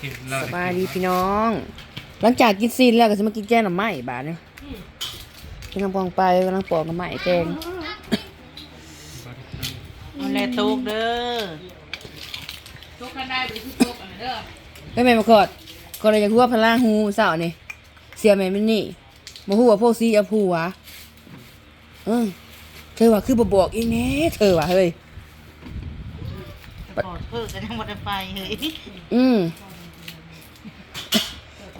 กินเหล้าสบายดีพี่น้อง หลังจากกินซีนแล้วก็จะมากินแกงหน่อไม้บาดเนี่ยกำลังปองไปกำลังปอกหน่อไม้แกงเอาแลตุกเด้อทุกกันได้ไปที่ทุกอันเด้อไม่แม่มาขอดก็เลยอยากรู้ว่าพลาหูเสาร์นี่เสียแม่มินนี่มาหูว่าพวกซีเอาผัวเออเธอว่าคือบ่บอกอีแน่เธอว่าเฮ้ยขอเพิ่กันยังบ่ได้ไปเฮ้ยอืม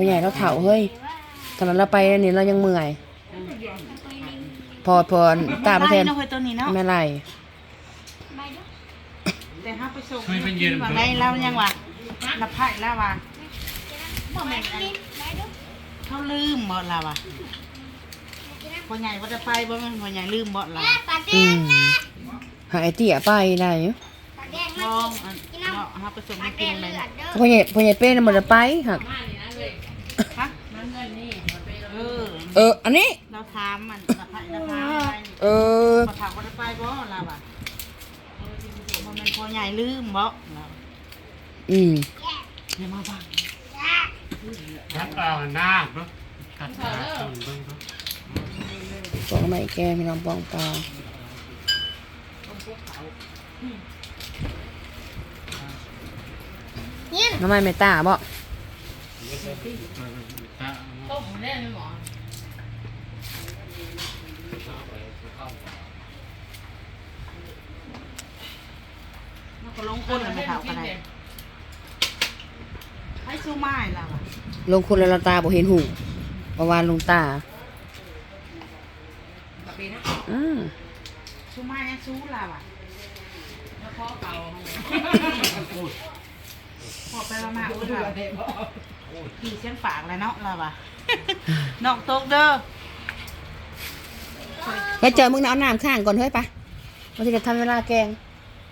พ่อใหญ่เราเฒ่าเฮ้ยตอนนั้นเราไปอันนี่เรายังเมื่อย พอพอตาประเทนไล่เนาะเฮ้ยตัวนี้เนาะแม่ไรแต่ห้าไปส่งไม่เป็นเย็นว่าไงเรายังวะรับไผ่แล้ววะบ่แม่นอันเขาลืมบ่ล่ะวะพ่อใหญ่บ่ได้ไปบ่แม่นพ่อใหญ่ลืมบ่ล่ะอืมหาไอเตี้ยไปได้อยู่มองอันเนาะห้าไปส่งให้กินเลยพ่อใหญ่พ่อใหญ่เป้น่ะมันจะไปหักมานี่นะ เลยฮะมันเงินนี่มันไปเออเออ อันนี้ เราถามมันรับไผ่รับไผ่เออพอถามบ่ได้ไปบ่ล่ะวะบ่แม่นพ่อใหญ่ลืมบ่ล่ะอืมอย่ามาบังทัดเอาหน้าเนาะทัดเอาเบิ่งเนาะปองไม่แกพี่น้องปองปลาน้ำมันไม่ตาบ่ ต้มได้ไหมหมอมันก็ลงคนแล้วไม่เท่ากันได้ให้สู้ไม้ล่ะวะลงคนละละตาบ่เห็นหูประวานลงตาอืมสู้ไม้ยังสู้ล่ะวะแล้วพ่อเก่าพอไปละมากเลยค่ะ ขี่เส้นปากเลยเนาะล่ะวะน้องตกเด้อไปเจอมึงนะเอาน้ำข้างก่อนเฮ้ยปะมันจะทำเวลาแกง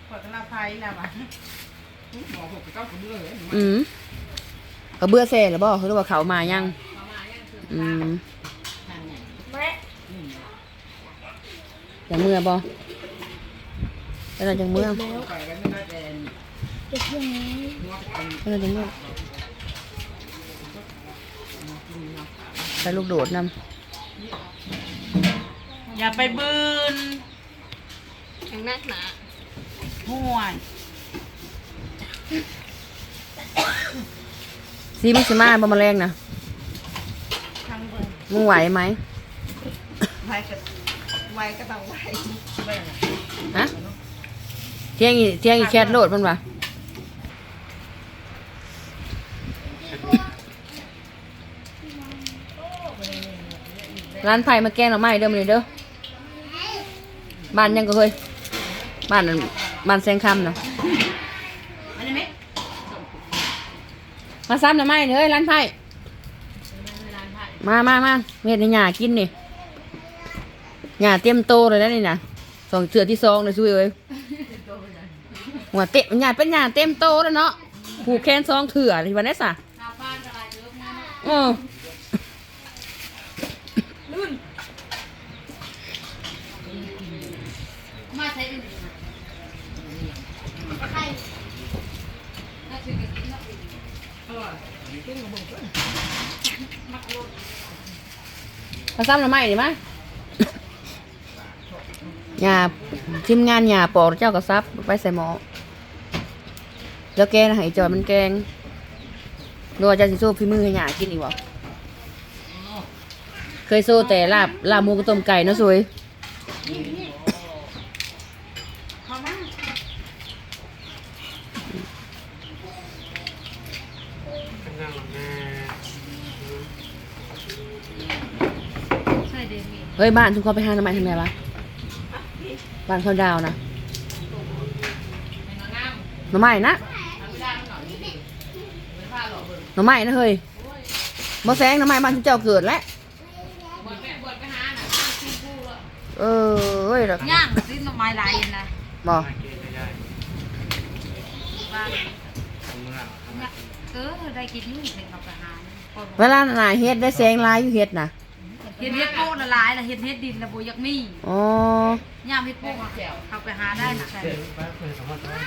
ขอกระไฟล่ะวะอืมกระเบื้อเซ่หรือบ่หรือว่าเขามายังอืมอย่างเมื่อบ่แล้วเราจังเมื่อแล้วเราจังเมื่อ ใส่ลูกโดดนอย่าไปบืนแข็งนักหนาห่วยำซีมันสิมาบ่มาแรงนะทางบืนมึงไหวไหมไวก็ไวก็ต้องไวฮะเที่ยงอีเที่ยงอีแคทโหลดมันวะ ร้านไผ่มาแกงหน่อไม้เด้อมันเด้อบ้านยังก็เคยบ้านนั้นบ้านแซงคำนะอันนี้ไหมาซ้ำหน่อไม้เฮ้ยร้านไผ่มามามาเม็ดในหญ้ากินนี่หญ้าเต็มโตเลยนะนี่นะสองเถื่อที่สองเลยช่วยเอ้ยหัวเตะหญ้าเป็นหญ้าเต็มโตแล้วเนาะผูกแขนสองเถื่อที่วันนี้สั้นอะไรเอออ มาใช้อื่นใครน่าชื่อกันกินนะอร่อย มาซ้ำหน่อไม้ดิมหญ้าทีมงานหยาปอกเจ้ากระซับไปใส่หม้อแล้วแกงนะให้จอยมันแกงดูว่าเจะสิโซ่ฝีมือให้หยากินอีกบ่เคยโซ่แต่ลาบลาบหมูกับต้มไก่เนาะสวย เข้ามา ข้างหน้าแม่ ใช่ เดมีเฮ้ยบ้านทุกคนไปหาหน่อไม้ทำไงวะบ้านเขาดาวนะเป็นงามหน่อไม้นะทำไม่ได้หน่อยนี่ไม่พลาดหรอกเบิร์หน่อไม้นะเฮ้ยบ่แซงหน่อไม้บ้านที่เจ้าเกิดแล้วบนแม่บนไปหาหน่ะคู่คู่แล้วเออเฮ้ยดอกย่างสิ้นไม้ลายนะบ่มากินได้ได้ว่าทำเมื่อเออได้กินนี่เป็นกับอาหารเวลาหน่าเฮ็ดได้แสงหลายอยู่เฮ็ดน่ะ เฮ็ดเฮ็ดโป้ละลายละเฮ็ดเฮ็ดดินละบ่อยากมีอ๋อยามเฮ็ดโป้อะเข้าไปหาได้นะเจ็บไปเพื่อนสมมติว่า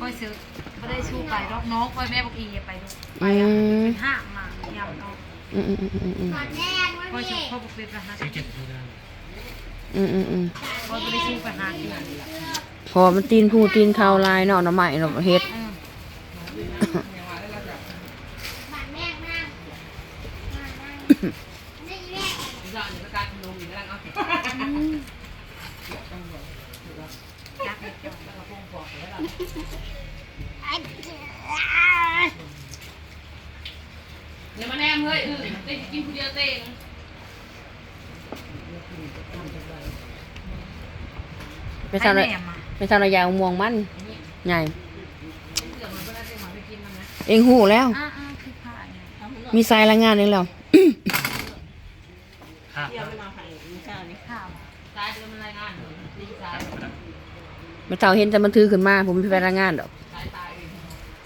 ค่อยซื้อไม่ได้ชูไปดอกน้องคอยแม่บอกอีอย่าไปดูไปอือะมเป็นห้ามมายำน้องอืมอืมอืมอืมอืมคอยชูพ่อบอกเป็นประหารเจ็บอยู่นะอืมอืมอืมคอยไม่ได้ชูไปหาเดือนพอมันตีนผู้ตีนเขาลายเนาะหน่อไม้เนาะเฮ็ดอื จักเด็กจักเดี๋ยวมาแนมเฮ้ยเออเต้กินคนเดียวเต้งไปทำอะไรแหนมอะไปทำอะไรยาวม่วงมันใหญ่เองหูแล้วอ่าอ่าคือผ่านเนี่ยมีสายรายงานนี่แล้ว ครับข้าวตายเดินมารายงานเหรอดีตายไม่เท่าเห็นแต่มันถือขึ้นมา ผมไม่ไปรายงานดอกตายตายเอง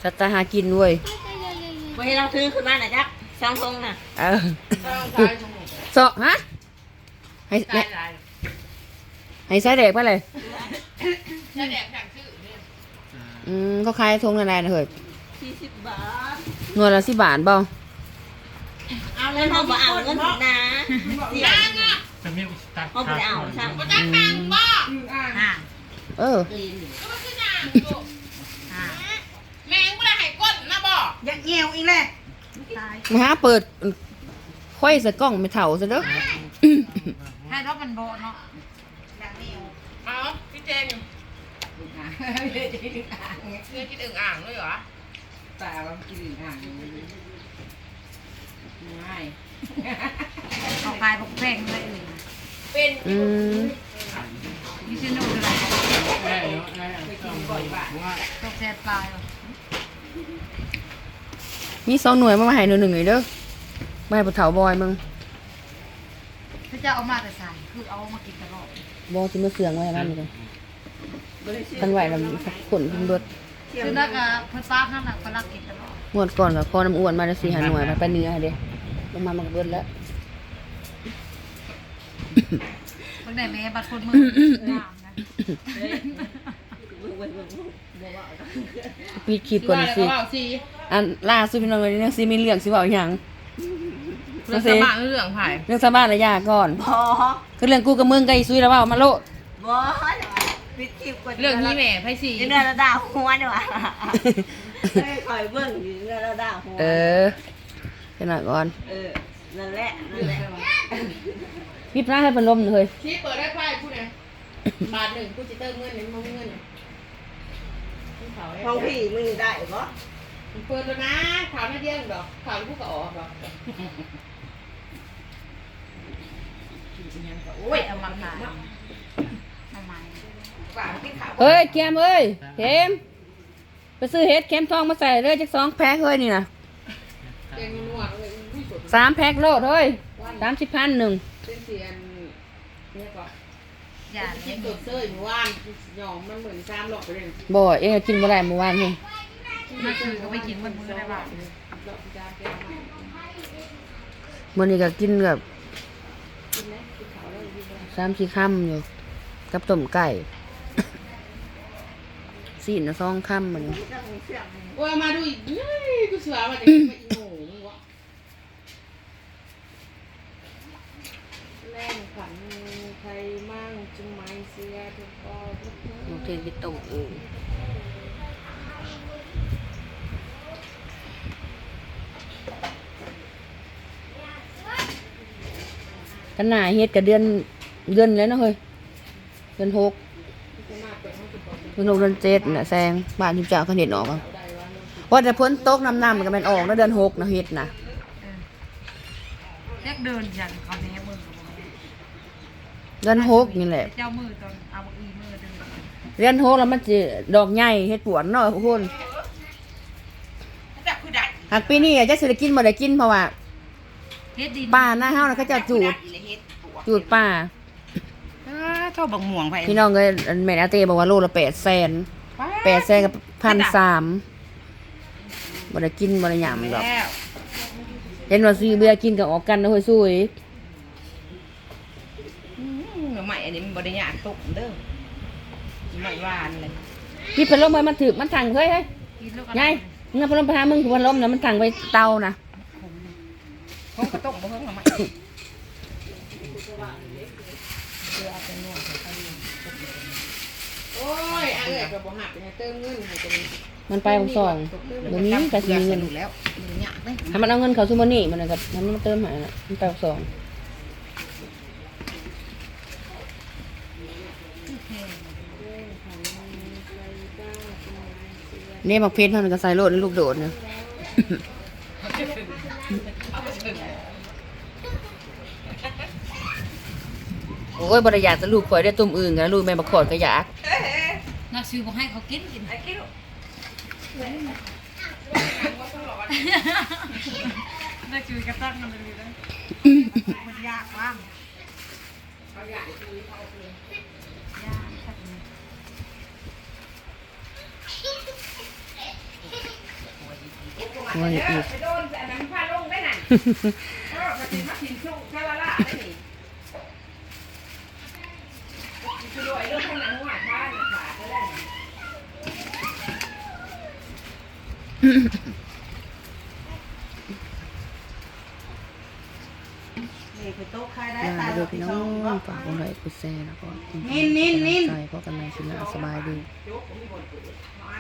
สัตว์ตาหากินเว้ยไว้ให้เราซื้อขึ้นมาหน่อยจักสองทงน่ะเออต้องตายสมุนเสาะฮะให้ตายตายให้สายแดกไปเลยแค่แดกแข่งชื่อเนี่ยอืมเขาขายทงอะไรนะเฮ้ยสี่สิบบาทหน่วยละสิบบาทบ่เอาเงินเขาบอกเอาเงินนะเสียเป็นมีตัดเขาบอกเอาใช่จักแม่งบ้าอ่าเออก็มันคือหนาอยู่อ่าแม่งไม่ได้ให้ก้นนะบ่ยักเงี้ยวอีกแหละตายมาหาเปิดค่อยใส่กล้องไม่เท่าซะเด้อให้รถมันโบเนาะยักเงี้ยวเอาพี่เจนเรียกกินอึ่งอ่างด้วยเหรอแต่ว่ากินอ่างง่ายเอาขายบอกแพงเลย เลยนะเป็นอืมมีชื่อโน่นอะไรได้เนาะได้ต้องบ่อยบ้างว่าตกแสนปลายเหรอมีสองหน่วยมาให้หน่วยหนึ่งเลยเด้อมาให้ปะเถาบอยมึงถ้าจะเอามาแต่ใส่คือเอามากินตลอดบอสิมาเสืองไว้ให้มันเลยทันไหวแล้วขนขึ้นรถคือนักอะเพิ่นป้านั่นน่ะเพิ่นรักกินตลอดงวดก่อนกับคอน้ำอ้วนมาแล้วสี่หาหน่วยมาไปเนื้อให้เด้ลงมามันก็เบิดแล้ว เพิ่นได้แม่บัดคนมือน้ำนะปีคลิปก่อนสิอันล่าสุดพี่น้องเลยเนี่ยสิมีเรื่องสิเว้าหยังเรื่องสมานเรื่องไผ่เรื่องชาวบ้านระยะก่อนบอคือเรื่องกูกับมึงกับอีซุยแล้วว้ามาโลดบอปิดคลิปก่อนเรื่องนี้แม่ไผ่สีเนื้อระดาหัวเดีกว่าให้คอยเบิ่งอยู่เนื้อระดาหัวเออขนาดก่อนเออนั่นแหละนั่นแหละ พี่พระให้เป็นลมหน่อยเฮ้ยที่เปิดได้ไพ่กูเนี่ยบาทหนึ่งกูจะเติมเงินเนี่ยมึงเงินห้องพี่มึงได้ปะเปิดแล้วนะข่าวไม่เดียงดอกข่าวกูก็ออกดอกโอ้ยเอามาขายทำไมฝากที่ข่าวเฮ้ยเค็มเอ้ยเค็มไปซื้อเห็ดเค็มทองมาใส่เลยจักสองแพ็คเฮ้ยนี่นะเองนวดเลยผู้สดสามแพ็คโลดเฮ้ยสามสิบพันหนึ่ง เป็นเสียนเนี่ยก็อย่ากิเล่นนตัวเซยเมื่อวานหยอมมันเหมือนซ้ำหลอกไปเลยบ่เองกินบ่ได้เมื่อวานเฮ้ยมาคือก็ไปกินมันมือได้บ้างหลอกจ้าแก้วมามื่อนี้ก็กินแบบสามสี่คำอยู่กับต้มไก่สี่นะสองคำมันนี้โอ้ยมาดูอีกเฮ้ยกูเสือมาจากไปอีโหงวะแรงขัน ใครมั่งจึงไม่เสียทุกข้อทุกเมื่อน้อเทไปต้มเองกันหนาเฮ็ดกับเดือนเดือนแล้วนะเฮ้ยเดือนหกเดือนหกเดือนเจ็ดน่ะแซงบ้านที่เจ้าเขาเห็ดออกอะว่าแต่พ้นโตกน้ำน้ำมันก็แมันออกนะเดือนหกนะเฮ็ดนะเรียกเดินยันเขาแน่มือ เดือนหกนี่แหละ เจ้ามือตอนเอาอีมือเดินเดือนหกแล้วมันจะดอกใหญ่เฮ็ดปวดเนาะทุกคนจับคือได้หากปีนี้อาจจะสิได้กินบ่ได้กินเพราะว่าเฮ็ดดินป่าหน้าเฮาน่ะเขาจะจูดจูดป่าเข้าบังม่วงไปพี่น้องเอ้ยอันแม่นอาเต้บอกว่าโลละ800,000 800,000กับ1,300บ่ได้กินบ่ได้หยังดอกแล้ว เห็นว่าซื้อเบียร์กินกับออกกันนะเฮ้ยซุย ใหม่ อันนี้มันบริยากตุกเด้อใหม่หวานเลยพี่เป็นลมไปมันถึกมันทังเฮ้ยเฮ้ยกินลูกยายเงาพัดลมไปหามึงคือพัดลมนะมันตั้งไว้เตานะห้องกระต้มบ่ห้องละไม้โอ้ยอันเอ้ยก็บ่หักให้เติมเงินให้จะมีมันไปของสองบ่มีแต่สิมีเงินดูแล้วมันยากเลยถ้ามันเอาเงินเขาซุมานี่มันก็มันมาเติมใหาน่ะมันไปของสอง เนี่ยบักเพชรเท่านั้นก็ใส่โลดในลูกโดดนะโอ้ยบริยากจะลูกข่อยได้ตุ่มอื่นกันลูกแม่บักขอดก็อยากน่าซื้อบ่ให้เขากินกินน่าซื้อกระตั้งมันเลยนะมันยากว่างว่าอีกไปโดนแต่นั้นพาลงได้น่ะเออมาสิมาสิชุกชาละละได้นี่สิรวยเรื่องข้างหลัง หัวท่านขาดแล้วนี่คือโต๊ะใครได้ลาตาเด้อพี่พี่น้องฝากกดไลค์กดแชร์แล้วก็นินนินนินใจพราะกันในชินะสบายดี